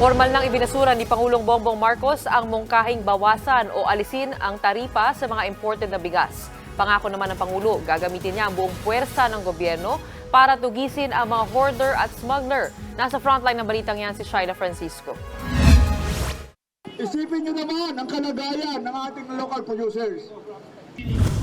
Formal nang ibinasura ni Pangulong Bongbong Marcos ang mungkahing bawasan o alisin ang taripa sa mga imported na bigas. Pangako naman ng Pangulo, gagamitin niya ang buong puwersa ng gobyerno para tugisin ang mga hoarder at smuggler. Nasa frontline ng balitang yan si Shaila Francisco. Isipin nyo naman ang kalagayan ng ating local producers.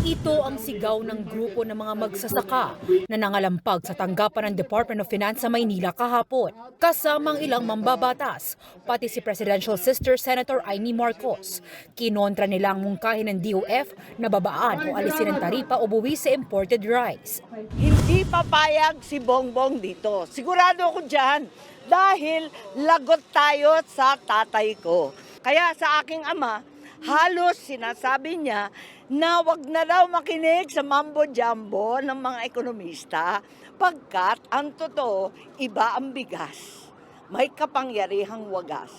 Ito ang sigaw ng grupo ng mga magsasaka na nangalampag sa tanggapan ng Department of Finance sa Maynila kahapon. Kasamang ilang mambabatas, pati si Presidential Sister Senator Amy Marcos. Kinontra nila ang mungkahin ng DOF na babaan o alisin ang taripa o buwi sa imported rice. Hindi papayag si Bongbong dito. Sigurado ako dyan. Dahil lagot tayo sa tatay ko. Kaya sa aking ama, halos sinasabi niya na wag na daw makinig sa mambo-jambo ng mga ekonomista pagkat ang totoo, iba ang bigas. May kapangyarihang wagas.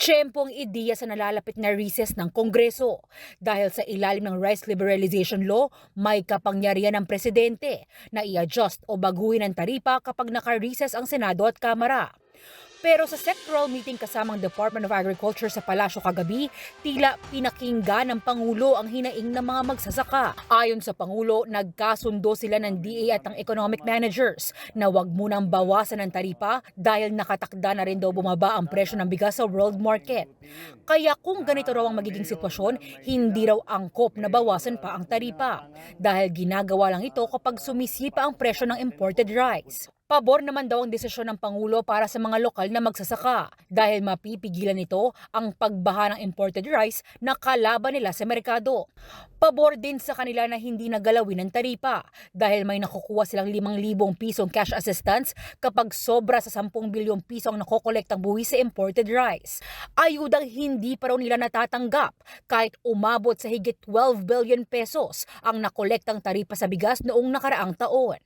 Tiyempong ideya sa nalalapit na recess ng Kongreso. Dahil sa ilalim ng Rice Liberalization Law, may kapangyarihan ng presidente na i-adjust o baguhin ang taripa kapag naka-recess ang Senado at Kamara. Pero sa sectoral meeting kasamang Department of Agriculture sa Palasyo kagabi, tila pinakinggan ng Pangulo ang hinaing ng mga magsasaka. Ayon sa Pangulo, nagkasundo sila ng DA at ng economic managers na wag munang bawasan ang taripa dahil nakatakda na rin daw bumaba ang presyo ng bigas sa world market. Kaya kung ganito raw ang magiging sitwasyon, hindi raw angkop na bawasan pa ang taripa dahil ginagawa lang ito kapag sumisipa ang presyo ng imported rice. Pabor naman daw ang desisyon ng Pangulo para sa mga lokal na magsasaka dahil mapipigilan nito ang pagbaha ng imported rice na kalaban nila sa merkado. Pabor din sa kanila na hindi nagalawin ang taripa dahil may nakukuha silang 5,000 pisong cash assistance kapag sobra sa 10 bilyong piso ang nakokolektang buwi sa imported rice. Ayudang hindi pa raw nila natatanggap kahit umabot sa higit 12 billion pesos ang nakolektang taripa sa bigas noong nakaraang taon.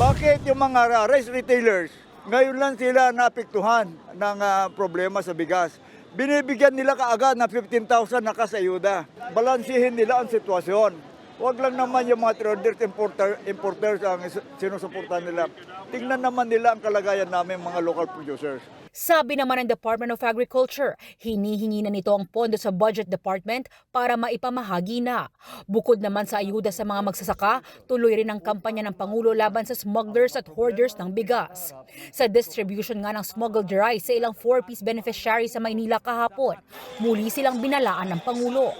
Bakit yung mga rice retailers, ngayon lang sila naapektuhan ng ah, problema sa bigas? Binibigyan nila kaagad ng 15,000 na kasayuda. Balansihin nila ang sitwasyon. Huwag lang naman yung mga traders, importer, importers ang sinusuportahan nila. Tingnan naman nila ang kalagayan namin mga local producers. Sabi naman ng Department of Agriculture, hinihingi na nito ang pondo sa Budget Department para maipamahagi na. Bukod naman sa ayuda sa mga magsasaka, tuloy rin ang kampanya ng Pangulo laban sa smugglers at hoarders ng bigas. Sa distribution nga ng smuggled rice sa ilang 4-piece beneficiary sa Maynila kahapon, muli silang binalaan ng Pangulo.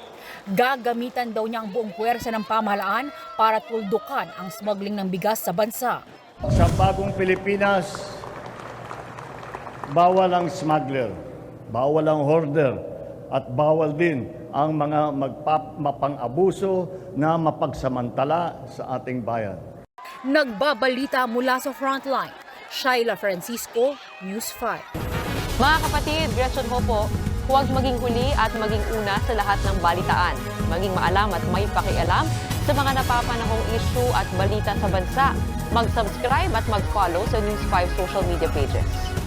Gagamitan daw niya ang buong puwersa ng pamahalaan para tuldukan ang smuggling ng bigas sa bansa. Sa bagong Pilipinas, bawal ang smuggler, bawal ang hoarder, at bawal din ang mga magpap mapang-abuso na mapagsamantala sa ating bayan. Nagbabalita mula sa Frontline, Shaila Francisco, News 5. Mga kapatid, Gretchen ho po, huwag maging huli at maging una sa lahat ng balitaan. Maging maalam at may pakialam sa mga napapanahong issue at balita sa bansa. Mag-subscribe at mag-follow sa News 5 social media pages.